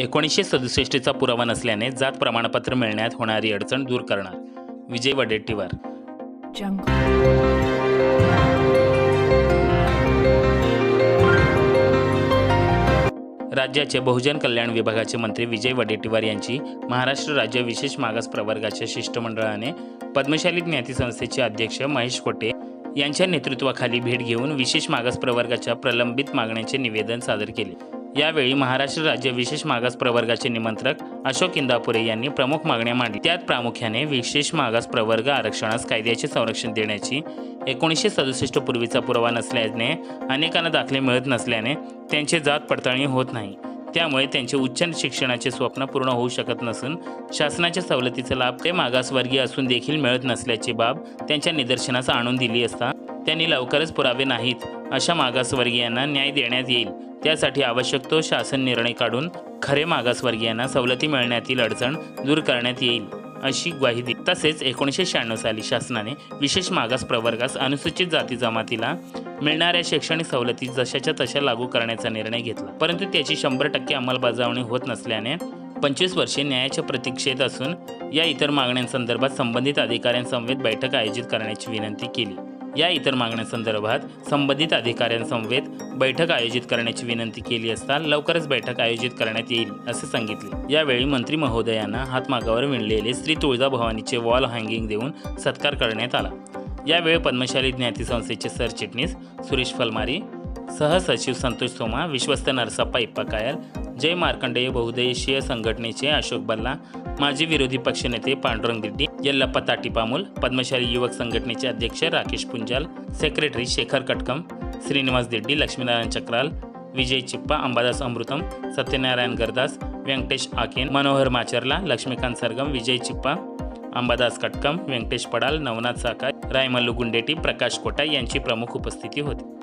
एकोणीसशे सदुसष्टचा पुरावा नसल्याने जात प्रमाणपत्र मिळण्यात होणारी अडचण दूर करणार. विजय वडेट्टीवार. राज्याचे बहुजन कल्याण विभागाचे मंत्री विजय वडेट्टीवार यांची महाराष्ट्र राज्य विशेष मागास प्रवर्गाच्या शिष्टमंडळाने पद्मशाली ज्ञाती संस्थेचे अध्यक्ष महेश कोटे यांच्या नेतृत्वाखाली भेट घेऊन विशेष मागास प्रवर्गाच्या प्रलंबित मागण्यांचे निवेदन सादर केले. यावेळी महाराष्ट्र राज्य विशेष मागास प्रवर्गाचे निमंत्रक अशोक इंदापुरे यांनी प्रमुख मागण्या मांडली त्यात प्रामुख्याने विशेष मागास प्रवर्ग आरक्षणास कायद्याचे संरक्षण देण्याची एकोणीसशे सदुसष्ट पूर्वीचा पुरावा नसल्याने अनेकांना दाखले मिळत नसल्याने त्यांचे जात पडताळणी होत नाही. त्यामुळे त्यांचे उच्च शिक्षणाचे स्वप्न पूर्ण होऊ शकत नसून शासनाच्या सवलतीचा लाभ ते मागासवर्गीय असून देखील मिळत नसल्याची बाब त्यांच्या निदर्शनास आणून दिली असता त्यांनी लवकरच पुरावे नाहीत अशा मागासवर्गीयांना न्याय देण्यात येईल. त्यासाठी आवश्यक तो शासन निर्णय काढून खरे मागासवर्गीयांना सवलती मिळण्यातील अडचण दूर करण्यात येईल अशी ग्वाही दिली. तसेच एकोणीसशे शहाण्णव साली शासनाने विशेष मागास प्रवर्गास अनुसूचित जाती जमातीला मिळणाऱ्या शैक्षणिक सवलती जशाच्या तशा लागू करण्याचा निर्णय घेतला. परंतु त्याची शंभर टक्के अंमलबजावणी होत नसल्याने पंचवीस वर्षे न्यायाच्या प्रतीक्षेत असून या इतर मागण्यांसंदर्भात संबंधित अधिकाऱ्यांसमवेत बैठक आयोजित करण्याची विनंती केली. या इतर मागण्यांसंदर्भात संबंधित अधिकाऱ्यांसमवेत बैठक आयोजित करण्याची विनंती केली असता लवकरच बैठक आयोजित करण्यात येईल असे सांगितले. यावेळी मंत्री महोदयांना हातमागावर विणलेले श्री तुळजाभवानीचे वॉल हँगिंग देऊन सत्कार करण्यात आला. यावेळी पद्मशाली ज्ञाती संस्थेचे सरचिटणीस सुरेश फलमारी सहसचिव संतोष सोमा विश्वस्त नरसप्पा इप्पाकायल जय मार्कंडेय बहुदेशीय संघटनेचे अशोक बल्ला माजी विरोधी पक्षनेते पांडुरंग रेड्डी यल्लप्पा ताटीपामूल पद्मशाली युवक संघटनेचे अध्यक्ष राकेश पुंजाल सेक्रेटरी शेखर कटकम श्रीनिवास देड्डी लक्ष्मीनारायण चक्राल विजय चिप्पा अंबादास अमृतम सत्यनारायण गरदास व्यंकटेश आकेन मनोहर माचरला लक्ष्मीकांत सरगम विजय चिप्पा अंबादास कटकम व्यंकटेश पडाल नवनाथ साकार रायमल्लू गुंडेटी प्रकाश कोटा यांची प्रमुख उपस्थिती होती.